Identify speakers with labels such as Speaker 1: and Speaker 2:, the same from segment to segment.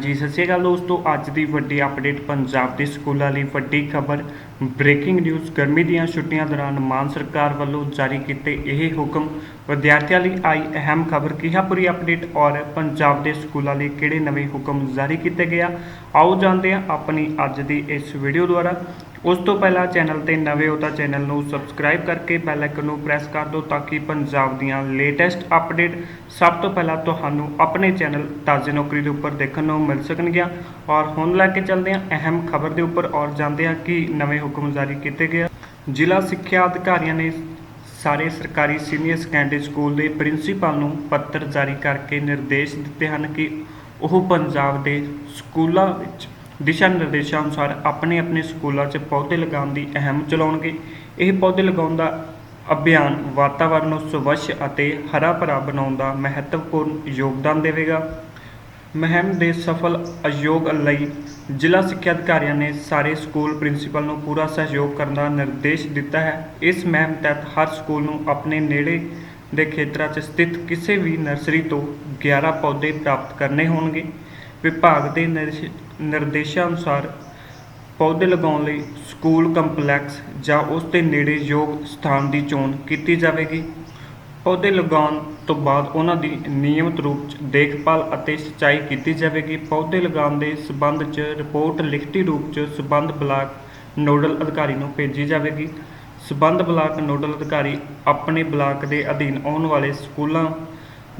Speaker 1: ਜੀ, ਸਤਿ ਸ਼੍ਰੀ ਅਕਾਲ ਦੋਸਤੋ। ਅੱਜ ਦੀ ਵੱਡੀ ਅਪਡੇਟ ਪੰਜਾਬ ਦੇ ਸਕੂਲਾਂ ਲਈ ਵੱਡੀ ਖਬਰ। ਬ੍ਰੇਕਿੰਗ ਨਿਊਜ਼ ਗਰਮੀ ਦੀਆਂ ਛੁੱਟੀਆਂ ਦੌਰਾਨ ਮਾਨ ਸਰਕਾਰ ਵੱਲੋਂ ਜਾਰੀ ਕੀਤੇ ਇਹ ਹੁਕਮ। ਵਿਦਿਆਰਥੀਆਂ ਲਈ ਆਈ ਅਹਿਮ ਖਬਰ, ਕਿਹਾ ਪੂਰੀ ਅਪਡੇਟ ਔਰ ਪੰਜਾਬ ਦੇ ਸਕੂਲਾਂ ਲਈ ਕਿਹੜੇ ਨਵੇਂ ਹੁਕਮ ਜਾਰੀ ਕੀਤੇ ਗਏ ਆਓ ਜਾਣਦੇ ਹਾਂ ਆਪਣੀ ਅੱਜ ਦੀ ਇਸ ਵੀਡੀਓ ਦੁਆਰਾ। ਉਸ ਤੋਂ ਪਹਿਲਾਂ ਚੈਨਲ ਤੇ ਨਵੇਂ ਹੋ ਤਾਂ ਚੈਨਲ ਨੂੰ ਸਬਸਕ੍ਰਾਈਬ ਕਰਕੇ ਬੈਲ ਆਈਕਨ ਨੂੰ ਪ੍ਰੈਸ ਕਰ ਦਿਓ ਤਾਂ ਕਿ ਪੰਜਾਬ ਦੀਆਂ ਲੇਟੈਸਟ ਅਪਡੇਟ ਸਭ ਤੋਂ ਪਹਿਲਾਂ ਤੁਹਾਨੂੰ ਆਪਣੇ ਚੈਨਲ ਤਾਜ਼ੇ ਨੌਕਰੀ ਦੇ ਉੱਪਰ ਦੇਖਣ ਨੂੰ ਮਿਲ ਸਕਣਗੀਆਂ। ਔਰ ਹੁਣ ਲੈ ਕੇ ਚੱਲਦੇ ਹਾਂ ਅਹਿਮ ਖਬਰ ਦੇ ਉੱਪਰ ਔਰ ਜਾਣਦੇ ਹਾਂ ਕਿ ਨਵੇਂ ਹੁਕਮ ਜਾਰੀ ਕੀਤੇ ਗਏ ਜ਼ਿਲ੍ਹਾ ਸਿੱਖਿਆ ਅਧਿਕਾਰੀਆਂ ਨੇ ਸਾਰੇ ਸਰਕਾਰੀ ਸੀਨੀਅਰ ਸੈਕੰਡਰੀ ਸਕੂਲ ਦੇ ਪ੍ਰਿੰਸੀਪਲ ਨੂੰ ਪੱਤਰ ਜਾਰੀ ਕਰਕੇ ਨਿਰਦੇਸ਼ ਦਿੱਤੇ ਹਨ ਕਿ ਉਹ ਪੰਜਾਬ ਦੇ ਸਕੂਲਾਂ ਵਿੱਚ ਦਿਸ਼ਾ ਨਿਰਦੇਸ਼ਾਂ ਅਨੁਸਾਰ ਆਪਣੇ ਆਪਣੇ ਸਕੂਲਾਂ 'ਚ ਪੌਦੇ ਲਗਾਉਣ ਦੀ ਅਹਿਮ ਚਲਾਉਣਗੇ। ਇਹ ਪੌਦੇ ਲਗਾਉਣ ਦਾ ਅਭਿਆਨ ਵਾਤਾਵਰਣ ਨੂੰ ਸਵੱਛ ਅਤੇ ਹਰਾ ਭਰਾ ਬਣਾਉਣ ਦਾ ਮਹੱਤਵਪੂਰਨ ਯੋਗਦਾਨ ਦੇਵੇਗਾ। ਮਹਿਮ ਦੇ ਸਫਲ ਅਯੋਗ ਲਈ ਜ਼ਿਲ੍ਹਾ ਸਿੱਖਿਆ ਅਧਿਕਾਰੀਆਂ ਨੇ ਸਾਰੇ ਸਕੂਲ ਪ੍ਰਿੰਸੀਪਲ ਨੂੰ ਪੂਰਾ ਸਹਿਯੋਗ ਕਰਨ ਦਾ ਨਿਰਦੇਸ਼ ਦਿੱਤਾ ਹੈ। ਇਸ ਮਹਿਮ ਤਹਿਤ ਹਰ ਸਕੂਲ ਨੂੰ ਆਪਣੇ ਨੇੜੇ ਦੇ ਖੇਤਰਾਂ 'ਚ ਸਥਿਤ ਕਿਸੇ ਵੀ ਨਰਸਰੀ ਤੋਂ 11 ਪੌਦੇ ਪ੍ਰਾਪਤ ਕਰਨੇ ਹੋਣਗੇ। ਵਿਭਾਗ ਦੇ ਨਿਰਸ਼- ਨਿਰਦੇਸ਼ਾਂ ਅਨੁਸਾਰ ਪੌਦੇ ਲਗਾਉਣ ਲਈ ਸਕੂਲ ਕੰਪਲੈਕਸ ਜਾਂ ਉਸ ਦੇ ਨੇੜੇ ਯੋਗ ਸਥਾਨ ਦੀ ਚੋਣ ਕੀਤੀ ਜਾਵੇਗੀ। ਪੌਦੇ ਲਗਾਉਣ ਤੋਂ ਬਾਅਦ ਉਹਨਾਂ ਦੀ ਨਿਯਮਿਤ ਰੂਪ 'ਚ ਦੇਖਭਾਲ ਅਤੇ ਸਿੰਚਾਈ ਕੀਤੀ ਜਾਵੇਗੀ। ਪੌਦੇ ਲਗਾਉਣ ਦੇ ਸਬੰਧ 'ਚ ਰਿਪੋਰਟ ਲਿਖਤੀ ਰੂਪ 'ਚ ਸਬੰਧ ਬਲਾਕ ਨੋਡਲ ਅਧਿਕਾਰੀ ਨੂੰ ਭੇਜੀ ਜਾਵੇਗੀ। ਸਬੰਧ ਬਲਾਕ ਨੋਡਲ ਅਧਿਕਾਰੀ ਆਪਣੇ ਬਲਾਕ ਦੇ ਅਧੀਨ ਆਉਣ ਵਾਲੇ ਸਕੂਲਾਂ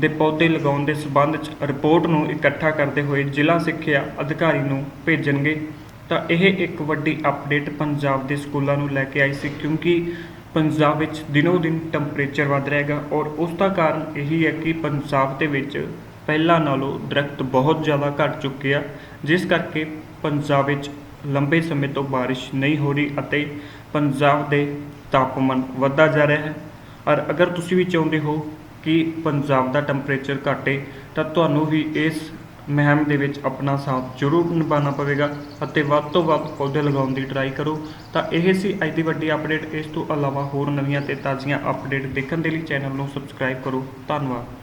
Speaker 1: ਦੇ ਪੌਦੇ ਲਗਾਉਣ ਦੇ ਸਬੰਧ 'ਚ ਰਿਪੋਰਟ ਨੂੰ ਇਕੱਠਾ ਕਰਦੇ ਹੋਏ ਜ਼ਿਲ੍ਹਾ ਸਿੱਖਿਆ ਅਧਿਕਾਰੀ ਨੂੰ ਭੇਜਣਗੇ। ਤਾਂ ਇਹ ਇੱਕ ਵੱਡੀ ਅਪਡੇਟ ਪੰਜਾਬ ਦੇ ਸਕੂਲਾਂ ਨੂੰ ਲੈ ਕੇ ਆਈ ਸੀ, ਕਿਉਂਕਿ ਪੰਜਾਬ ਵਿੱਚ ਦਿਨੋ ਦਿਨ ਟੈਂਪਰੇਚਰ ਵੱਧ ਰਹੇਗਾ ਔਰ ਉਸ ਦਾ ਕਾਰਨ ਇਹੀ ਹੈ ਕਿ ਪੰਜਾਬ ਦੇ ਵਿੱਚ ਪਹਿਲਾਂ ਨਾਲੋਂ ਦਰਖਤ ਬਹੁਤ ਜ਼ਿਆਦਾ ਘਟ ਚੁੱਕੇ ਆ, ਜਿਸ ਕਰਕੇ ਪੰਜਾਬ ਵਿੱਚ ਲੰਬੇ ਸਮੇਂ ਤੋਂ ਬਾਰਿਸ਼ ਨਹੀਂ ਹੋ ਰਹੀ ਅਤੇ ਪੰਜਾਬ ਦੇ ਤਾਪਮਾਨ ਵੱਧਦਾ ਜਾ ਰਿਹਾ ਹੈ। ਔਰ ਅਗਰ ਤੁਸੀਂ ਵੀ ਚਾਹੁੰਦੇ ਹੋ ਕਿ ਪੰਜਾਬ ਦਾ ਟੈਂਪਰੇਚਰ ਘਟੇ ਤਾਂ ਤੁਹਾਨੂੰ ਵੀ ਇਸ ਮਹਿਮ ਦੇ ਵਿੱਚ ਆਪਣਾ ਸਾਥ ਜ਼ਰੂਰ ਨਿਭਾਉਣਾ ਪਵੇਗਾ ਅਤੇ ਵੱਧ ਤੋਂ ਵੱਧ ਪੌਦੇ ਲਗਾਉਣ ਦੀ ਟਰਾਈ ਕਰੋ। ਤਾਂ ਇਹ ਸੀ ਅੱਜ ਦੀ ਵੱਡੀ ਅਪਡੇਟ ਇਸ ਤੋਂ ਇਲਾਵਾ ਹੋਰ ਨਵੀਆਂ ਤੇ ਤਾਜ਼ੀਆਂ ਅਪਡੇਟ ਦੇਖਣ ਦੇ ਲਈ ਚੈਨਲ ਨੂੰ ਸਬਸਕ੍ਰਾਈਬ ਕਰੋ। ਧੰਨਵਾਦ।